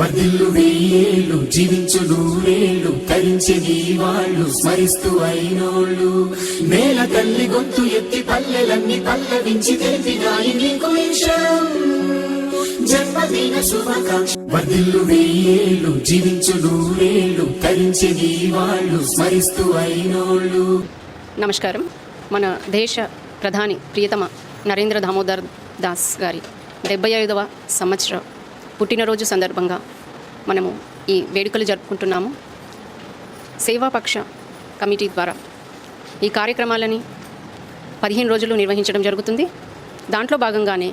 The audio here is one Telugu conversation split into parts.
వర్ధిల్లు వెయ్యేళ్ళు జీవించు నూరేళ్ళు తరించే నీ వాళ్ళు స్మరిస్తూ అయినోళ్ళు. నేల తల్లి గొంతు ఎత్తి పల్లెలన్నీ పల్లవించి తెలిపినాయి నీకు జన్మదిన శుభాకాంక్ష. వర్ధిల్లు వెయ్యేళ్ళు జీవించు నూరేళ్ళు తరించే నీ వాళ్ళు స్మరిస్తూ అయినోళ్ళు. నమస్కారం. మన దేశ ప్రధాని ప్రియతమ నరేంద్ర దామోదర్ దాస్ గారి డెబ్బై ఐదవ సంవత్సర పుట్టినరోజు సందర్భంగా మనము ఈ వేడుకలు జరుపుకుంటున్నాము. సేవాపక్ష కమిటీ ద్వారా ఈ కార్యక్రమాలని పదిహేను రోజులు నిర్వహించడం జరుగుతుంది. దాంట్లో భాగంగానే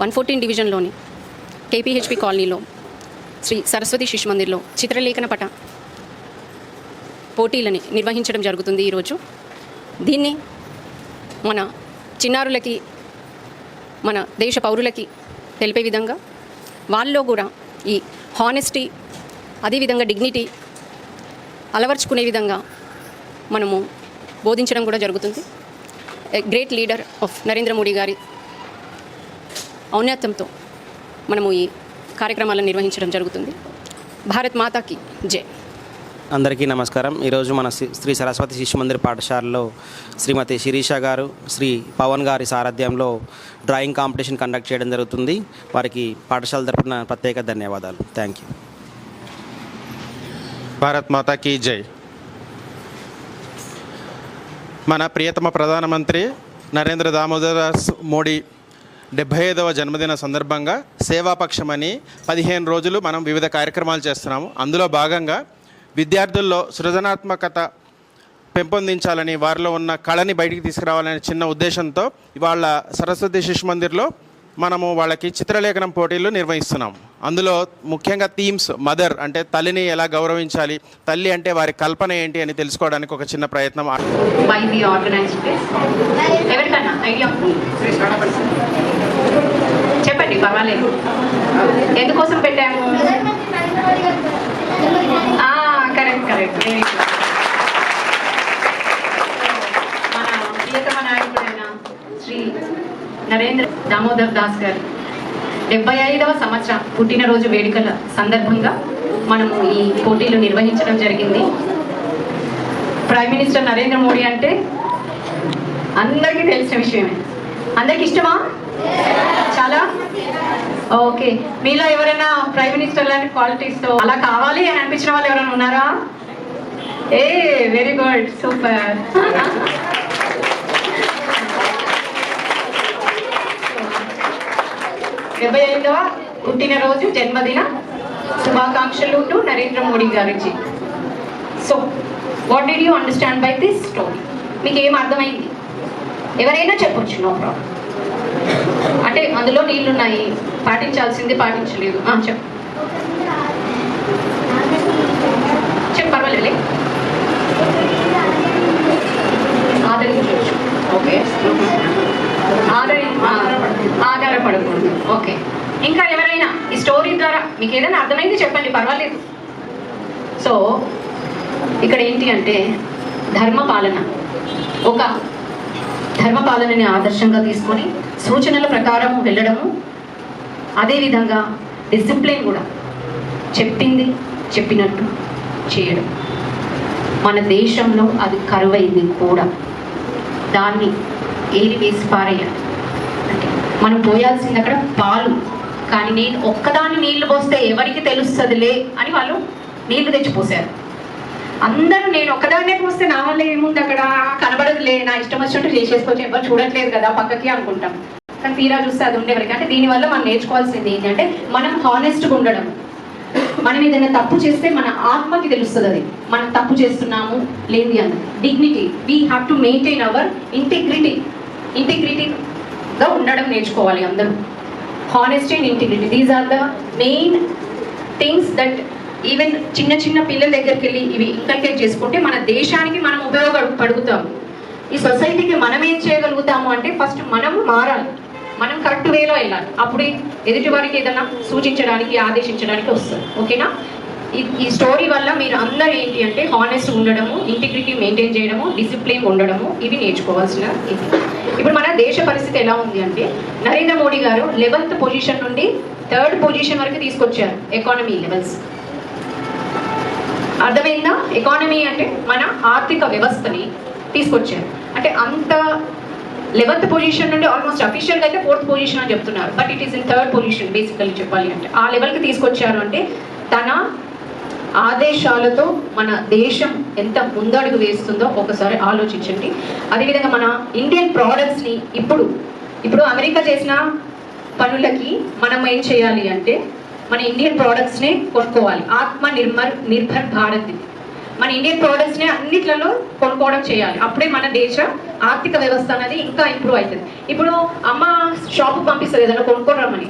వన్ ఫోర్టీన్ డివిజన్లోని కేపీహెచ్పి కాలనీలో శ్రీ సరస్వతి శిశు మందిర్లో చిత్రలేఖన పట పోటీలని నిర్వహించడం జరుగుతుంది ఈరోజు. దీన్ని మన చిన్నారులకి మన దేశ పౌరులకి తెలిపే విధంగా వాళ్ళలో కూడా ఈ హానెస్టీ అదేవిధంగా డిగ్నిటీ అలవర్చుకునే విధంగా మనము బోధించడం కూడా జరుగుతుంది. Great leader of Narendra Modi గారి ఔన్నత్యంతో మనము ఈ కార్యక్రమాలను నిర్వహించడం జరుగుతుంది. భారత్ మాతాకి జై. అందరికీ నమస్కారం. ఈరోజు మన శ్రీ- శ్రీ సరస్వతి శిశు మందిర్ పాఠశాలలో శ్రీమతి శిరీష గారు శ్రీ పవన్ గారి సారథ్యంలో డ్రాయింగ్ కాంపిటీషన్ కండక్ట్ చేయడం జరుగుతుంది. వారికి పాఠశాల తరపున ప్రత్యేక ధన్యవాదాలు. Thank you. భారత్ మాతాకి జై. మన ప్రియతమ ప్రధానమంత్రి నరేంద్ర దామోదర్ మోడీ డెబ్బై ఐదవ జన్మదిన సందర్భంగా సేవాపక్షమని పదిహేను రోజులు మనం వివిధ కార్యక్రమాలు చేస్తున్నాము. అందులో భాగంగా విద్యార్థుల్లో సృజనాత్మకత పెంపొందించాలని వారిలో ఉన్న కళని బయటికి తీసుకురావాలనే చిన్న ఉద్దేశంతో ఇవాళ సరస్వతి శిశు మందిర్లో మనము వాళ్ళకి చిత్రలేఖనం పోటీలు నిర్వహిస్తున్నాం. అందులో ముఖ్యంగా థీమ్స్ మదర్ అంటే తల్లిని ఎలా గౌరవించాలి తల్లి అంటే వారి కల్పన ఏంటి అని తెలుసుకోవడానికి ఒక చిన్న ప్రయత్నం చెప్పండి పర్వాలేదు. ఎందుకోసం పెట్టాము మన ప్రియతమ నాయకుడైన శ్రీ నరేంద్ర దామోదర్ దాస్ గారు డెబ్బై ఐదవ సంవత్సరం పుట్టినరోజు వేడుకల సందర్భంగా మనము ఈ పోటీలు నిర్వహించడం జరిగింది. ప్రైమ్ మినిస్టర్ నరేంద్ర మోడీ అంటే అందరికీ తెలిసిన విషయమే. అందరికి ఇష్టమా? చాలా? ఓకే. మీలో ఎవరైనా ప్రైమ్ మినిస్టర్ లాంటి క్వాలిటీస్తో అలా కావాలి అని అనిపించిన వాళ్ళు ఎవరైనా ఉన్నారా? ఏ వెరీ గుడ్ సూపర్ డెబ్బై ఐదవ పుట్టినరోజు జన్మదిన శుభాకాంక్షలు టు నరేంద్ర మోడీ గారికి so what did you understand by this story మీకు ఏం అర్థమైంది? ఎవరైనా చెప్పొచ్చు నో ప్రాబ్లం అంటే అందులో నీళ్ళు ఉన్నాయి పాటించాల్సింది పాటించలేదు. చెప్పు. చెప్పు పర్వాలేదు ఆదరించవచ్చు ఓకే? ఆదరి ఆధారపడకూడదు ఓకే. ఇంకా ఎవరైనా ఈ స్టోరీ ద్వారా మీకు ఏదైనా అర్థమైంది చెప్పండి పర్వాలేదు. సో ఇక్కడ ఏంటి అంటే ధర్మ పాలన. ఒక ధర్మ పాలనని ఆదర్శంగా తీసుకొని సూచనల ప్రకారం వెళ్ళడము అదేవిధంగా డిసిప్లిన్ కూడా చెప్పింది చెప్పినట్టు చేయడం. మన దేశంలో అది కరువైంది కూడా. దాన్ని ఏరి వేసి పారేయాలి. అంటే మనం పోయాల్సింది అక్కడ పాలు. కానీ నేను ఒక్కదాన్ని నీళ్ళు పోస్తే ఎవరికి తెలుస్తుందిలే అని వాళ్ళు నీళ్ళు తెచ్చిపోసారు అందరూ నేను ఒక్కదాన్నే పోస్తే నా వల్ల ఏముంది అక్కడ? కనబడదులే నా ఇష్టం వచ్చినట్టు చేసేసుకోవచ్చు. ఎవరు చూడట్లేదు కదా పక్కకి అనుకుంటాం. కానీ తీరా చూస్తే అది ఉండేవరకు అంటే దీనివల్ల మనం నేర్చుకోవాల్సింది ఏంటంటే మనం హానెస్ట్గా ఉండడం. మనం ఏదైనా తప్పు చేస్తే మన ఆత్మకి తెలుస్తుంది అది. మనం తప్పు చేస్తున్నాము లేని అని. Dignity we have to maintain our integrity ఇంటిగ్రిటీగా ఉండడం నేర్చుకోవాలి అందరూ. Honesty and integrity these are the main things that even చిన్న చిన్న పిల్లల దగ్గరికి వెళ్ళి ఇవి ఇంకల్కేట్ చేసుకుంటే మన దేశానికి మనం ఉపయోగపడుగుతాం ఈ సొసైటీకి మనం ఏం చేయగలుగుతాము అంటే ఫస్ట్ మనం మారాలి. మనం కరెక్ట్ వేలో వెళ్ళాలి. అప్పుడు ఎదుటి వారికి ఏదైనా సూచించడానికి ఆదేశించడానికి వస్తుంది. ఓకేనా ఈ ఈ స్టోరీ వల్ల మీరు అందరూ ఏంటి అంటే హానెస్ట్ ఉండడము ఇంటిగ్రిటీ మెయింటైన్ చేయడము డిసిప్లిన్ ఉండడము ఇవి నేర్చుకోవాల్సిన ఇది. ఇప్పుడు మన దేశ పరిస్థితి ఎలా ఉంది అంటే నరేంద్ర మోడీ గారు లెవెన్త్ పొజిషన్ నుండి థర్డ్ పొజిషన్ వరకు తీసుకొచ్చారు ఎకానమీ లెవెల్స్ అర్థమైందా? ఎకానమీ అంటే మన ఆర్థిక వ్యవస్థని తీసుకొచ్చారు. అంటే అంత లెవెన్త్ పొజిషన్ నుండి ఆల్మోస్ట్ అఫీషియల్గా అయితే ఫోర్త్ పొజిషన్ అని చెప్తున్నారు. But it is in third position basically చెప్పాలి అంటే. ఆ లెవెల్కి తీసుకొచ్చారు అంటే తన ఆదేశాలతో మన దేశం ఎంత ముందడుగు వేస్తుందో ఒకసారి ఆలోచించండి. అదేవిధంగా మన ఇండియన్ ప్రోడక్ట్స్ని ఇప్పుడు ఇప్పుడు అమెరికా చేసిన పనులకి మనం ఏం చేయాలి అంటే మన ఇండియన్ ప్రోడక్ట్స్నే కొనుక్కోవాలి. ఆత్మ నిర్మర్ నిర్భర్ భారత్ ఇది. మన ఇండియన్ ప్రోడక్ట్స్ని అన్నిట్లలో కొనుక్కోవడం చేయాలి. అప్పుడే మన దేశ ఆర్థిక వ్యవస్థ అనేది ఇంకా ఇంప్రూవ్ అవుతుంది. ఇప్పుడు అమ్మ షాప్కి పంపిస్తుంది ఏదైనా కొనుక్కోరమ్మని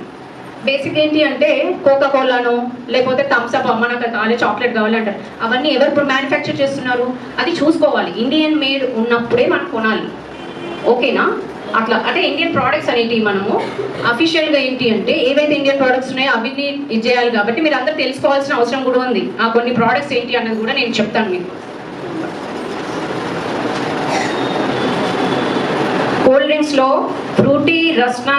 బేసిక్ ఏంటి అంటే కోకా కోలాను లేకపోతే థమ్స్ అప్ అమ్మ నాకు కావాలి చాక్లెట్ కావాలంటారు అవన్నీ ఎవరు ఇప్పుడు మ్యానుఫ్యాక్చర్ చేస్తున్నారు? అది చూసుకోవాలి. ఇండియన్ మేడ్ ఉన్నప్పుడే మనం కొనాలి. ఓకేనా అట్లా అంటే ఇండియన్ ప్రోడక్ట్స్ అనేటివి మనము అఫీషియల్గా ఏంటి అంటే ఏవైతే ఇండియన్ ప్రోడక్ట్స్ ఉన్నాయో అవి ఇది చేయాలి కాబట్టి మీరు అందరూ తెలుసుకోవాల్సిన అవసరం కూడా ఉంది. ఆ కొన్ని ప్రోడక్ట్స్ ఏంటి అన్నది కూడా నేను చెప్తాను మీకు. కూల్ డ్రింక్స్లో ఫ్రూటీ రస్నా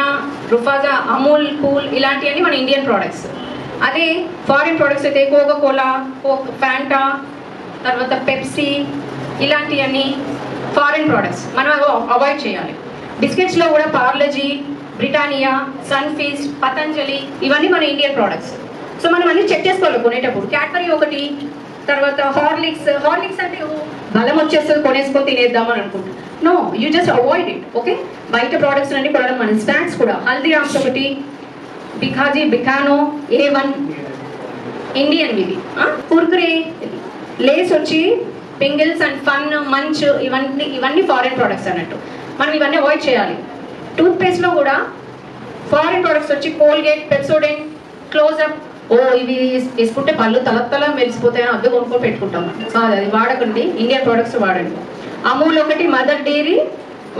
రుఫాజా అమూల్ కూల్ ఇలాంటివన్నీ మన ఇండియన్ ప్రోడక్ట్స్ అదే ఫారిన్ ప్రోడక్ట్స్ అయితే కోకా కోలా కోక్ ఫ్యాంటా తర్వాత పెప్సీ ఇలాంటివన్నీ ఫారిన్ ప్రోడక్ట్స్ మనం అవి అవాయిడ్ చేయాలి. బిస్కెట్స్లో కూడా పార్లజీ బ్రిటానియా సన్ఫీస్ట్ పతంజలి ఇవన్నీ మన ఇండియన్ ప్రోడక్ట్స్ సో మనం అన్ని చెక్ చేసుకోవాలి కొనేటప్పుడు. క్యాడ్బరీ ఒకటి తర్వాత హార్లిక్స్ హార్లిక్స్ అంటే బలం వచ్చేస్తుంది కొనేసుకొని తినేద్దాం అని no you just avoid it okay బయట ప్రోడక్ట్స్ అన్ని కొనడం మన స్నాక్స్ కూడా. హల్దీరామ్స్ ఒకటి బిఖాజీ బికానో ఏ వన్ ఇండియన్ ఇది కుర్కురే. లేస్ వచ్చి పింగిల్స్ అండ్ ఫన్ మంచ్ ఇవన్నీ ఇవన్నీ ఫారెన్ ప్రోడక్ట్స్ అన్నట్టు. మనం ఇవన్నీ అవాయిడ్ చేయాలి. టూత్పేస్ట్లో కూడా ఫారిన్ ప్రొడక్ట్స్ వచ్చి కోల్గేట్ పెప్సోడెంట్ క్లోజప్ ఓ ఇవి తీసుకుంటే పళ్ళు తల తల మెరిసిపోతాయని అద్దె కొనుక్కొని పెట్టుకుంటాం కాదు అది వాడకండి. ఇండియన్ ప్రోడక్ట్స్ వాడండి. అమూల్ ఒకటి మదర్ డైరీ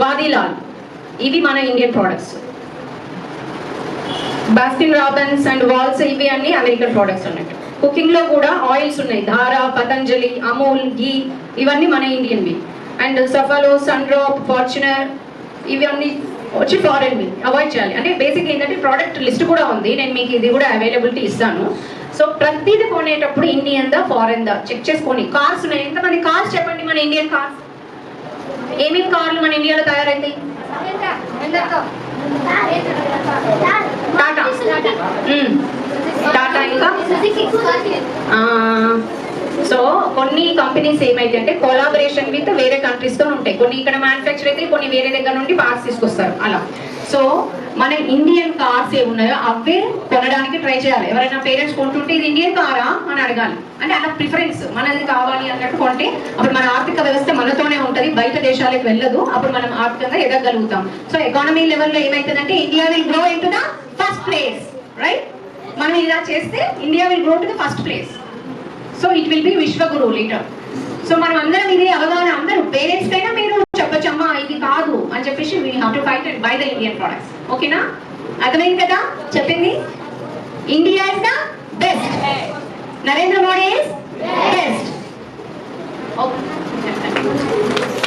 వాదిలాల్ ఇవి మన Indian products Baskin Robbins and Wall's ఇవి అన్ని అమెరికన్ ప్రోడక్ట్స్ అన్నట్టు. కుకింగ్లో కూడా ఆయిల్స్ ఉన్నాయి. ధారా పతంజలి అమూల్ గీ ఇవన్నీ మన ఇండియన్వి and Saffola sun drop Fortuner ఇవి అన్ని వచ్చి ఫారెన్ అవాయిడ్ చేయాలి. అంటే బేసిక్ ఏంటంటే ప్రోడక్ట్ లిస్ట్ కూడా ఉంది. నేను మీకు ఇది కూడా అవైలబిలిటీ ఇస్తాను. సో ప్రతిదీ కొనేటప్పుడు ఇండియన్ దా ఫారెన్ దా చెక్ చేసుకొని కార్స్ ఉన్నాయి. ఎంతమంది కార్స్ చెప్పండి మన ఇండియన్ కార్స్ ఏమేమి కార్లు మన ఇండియాలో తయారైతాయి? టాటా. టాటా ఇంకా? సో కొన్ని కంపెనీస్ ఏమైతే అంటే కొలాబరేషన్ విత్ వేరే కంట్రీస్తో ఉంటాయి. కొన్ని ఇక్కడ మ్యానుఫ్యాక్చర్ అయితే కొన్ని వేరే దగ్గర నుండి పార్ట్స్ తీసుకొస్తారు. అలా. సో మన ఇండియన్ కార్స్ ఏ ఉన్నాయో అవే కొనడానికి ట్రై చేయాలి. ఎవరైనా పేరెంట్స్ కొంటుంటే ఇది ఇండియన్ కారా అని అడగాలి. అంటే అలా ప్రిఫరెన్స్ మనది కావాలి అన్నట్టు కొంటే అప్పుడు మన ఆర్థిక వ్యవస్థ మనతోనే ఉంటుంది. బయట దేశాలకు వెళ్ళదు. అప్పుడు మనం ఆర్థికంగా ఎదగలుగుతాం. సో ఎకానమీ లెవెల్లో ఏమైతుందంటే India will grow in to the first place right మనం ఇలా చేస్తే India will grow to the first place so it will be Vishwaguru leader so మనం అందరం ఇది అవగాహన అందరూ పేరెంట్స్ కైనా మీరు చెప్పొచ్చు అమ్మా ఇది కాదు అని చెప్పేసి we have to fight by the Indian products ఓకేనా అర్థమైంది కదా? చెప్పింది? India is the best Narendra Modi is best okay